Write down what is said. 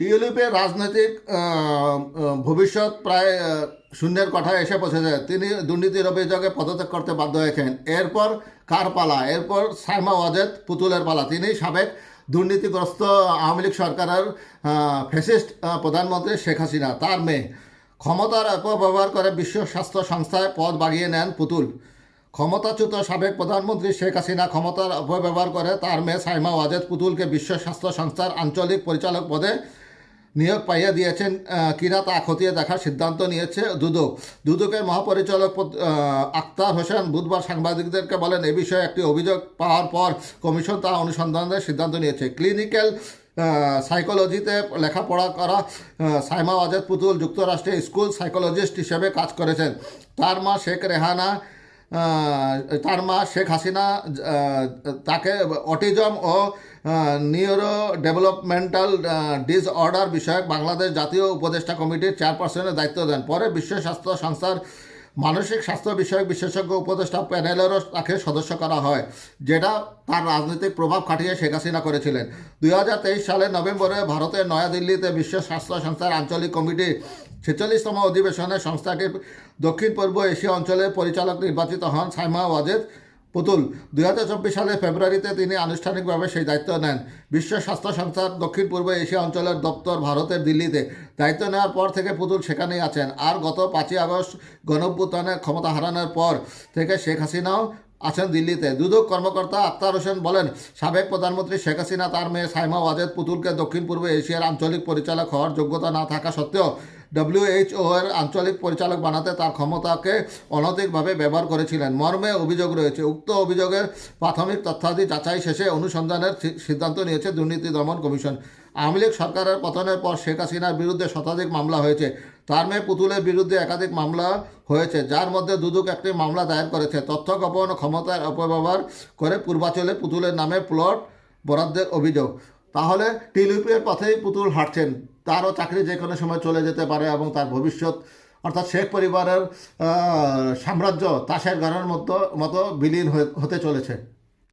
টিউলিপের রাজনৈতিক ভবিষ্যৎ প্রায় শূন্যের কথায় এসে পৌঁছেছে। তিনি দুর্নীতির অভিযোগে পদত্যাগ করতে বাধ্য হয়েছেন। এরপর কার পালা এরপর সাইমা ওয়াজেদ পুতুলের পালা। তিনি সাবেক দুর্নীতিগ্রস্ত আওয়ামী লীগ সরকারের ফেসিস্ট প্রধানমন্ত্রী শেখ হাসিনা। তার মেয়ে ক্ষমতার অপব্যবহার করে বিশ্ব স্বাস্থ্য সংস্থায় পদ বাড়িয়ে নেন পুতুল। ক্ষমতাচ্যুত সাবেক প্রধানমন্ত্রী শেখ হাসিনা ক্ষমতার অপব্যবহার করে তার মেয়ে সাইমা ওয়াজেদ পুতুলকে বিশ্ব স্বাস্থ্য সংস্থার আঞ্চলিক পরিচালক পদে নিয়োগ পাইয়ে দিয়েছেন কিনা তা খতিয়ে দেখার সিদ্ধান্ত নিয়েছে দুদক। দুদকের মহাপরিচালক আক্তার হোসেন বুধবার সাংবাদিকদেরকে বলেন, এ বিষয়ে একটি অভিযোগ পাওয়ার পর কমিশন তা অনুসন্ধানের সিদ্ধান্ত নিয়েছে। ক্লিনিক্যাল সাইকোলজিতে লেখাপড়া করা সাইমা ওয়াজেদ পুতুল যুক্তরাষ্ট্রে স্কুল সাইকোলজিস্ট হিসেবে কাজ করেছেন। তার মা শেখ রেহানা তার মা শেখ হাসিনা তাকে অটিজম ও নিউরো ডেভেলপমেন্টাল ডিসঅর্ডার বিষয়ক বাংলাদেশ জাতীয় উপদেষ্টা কমিটির চেয়ারপারসনের দায়িত্ব দেন। পরে বিশ্ব স্বাস্থ্য সংস্থার মানসিক স্বাস্থ্য বিষয়ক বিশেষজ্ঞ উপদেষ্টা প্যানেলেরও তাকে সদস্য করা হয়, যেটা তার রাজনৈতিক প্রভাব খাটিয়ে শেখ হাসিনা করেছিলেন। দুই সালের নভেম্বরে ভারতের নয়াদিল্লিতে বিশ্ব স্বাস্থ্য সংস্থার আঞ্চলিক কমিটি ছেচল্লিশতম অধিবেশনে সংস্থাটির দক্ষিণ পূর্ব এশিয়া অঞ্চলের পরিচালক নির্বাচিত হন সাইমা ওয়াজেদ। পুতুল, দুই হাজার চব্বিশ সালের ফেব্রুয়ারিতে তিনি আনুষ্ঠানিকভাবে সেই দায়িত্ব নেন। বিশ্ব স্বাস্থ্য সংস্থার দক্ষিণ পূর্ব এশিয়া অঞ্চলের দপ্তর ভারতের দিল্লিতে। দায়িত্ব নেওয়ার পর থেকে পুতুল সেখানেই আছেন। আর গত পাঁচই আগস্ট গণভ্যুত্থানে ক্ষমতা হারানোর পর থেকে শেখ হাসিনাও আছেন দিল্লিতে। দুদক কর্মকর্তা আক্তার হোসেন বলেন, সাবেক প্রধানমন্ত্রী শেখ হাসিনা, তার মেয়ে সাইমা ওয়াজেদ পুতুলকে দক্ষিণ পূর্ব এশিয়ার আঞ্চলিক পরিচালক হওয়ার যোগ্যতা না থাকা সত্ত্বেও ডব্লিউএইচও এর আঞ্চলিক পরিচালক বানাতে তার ক্ষমতাকে অনৈতিকভাবে ব্যবহার করেছিলেন। মর্মে অভিযোগ রয়েছে, উক্ত অভিযোগের প্রাথমিক তথ্যাদি যাচাই শেষে অনুসন্ধানের সিদ্ধান্ত নিয়েছে দুর্নীতি দমন কমিশন। আওয়ামী লীগ সরকারের পতনের পর শেখ হাসিনার বিরুদ্ধে শতাধিক মামলা হয়েছে। তার মেয়ে পুতুলের বিরুদ্ধে একাধিক মামলা হয়েছে, যার মধ্যে দুদক একটি মামলা দায়ের করেছে। তথ্য গোপন ক্ষমতার অপব্যবহার করে পূর্বাচলে পুতুলের নামে প্লট বরাদ্দের অভিযোগ। তাহলে টিলিপের পথেই পুতুল হাঁটছেন। তারও চাকরি যে কোনো সময় চলে যেতে পারে এবং তার ভবিষ্যৎ, অর্থাৎ শেখ পরিবারের সাম্রাজ্য তাসের ঘরের মতো মতো বিলীন হতে চলেছে।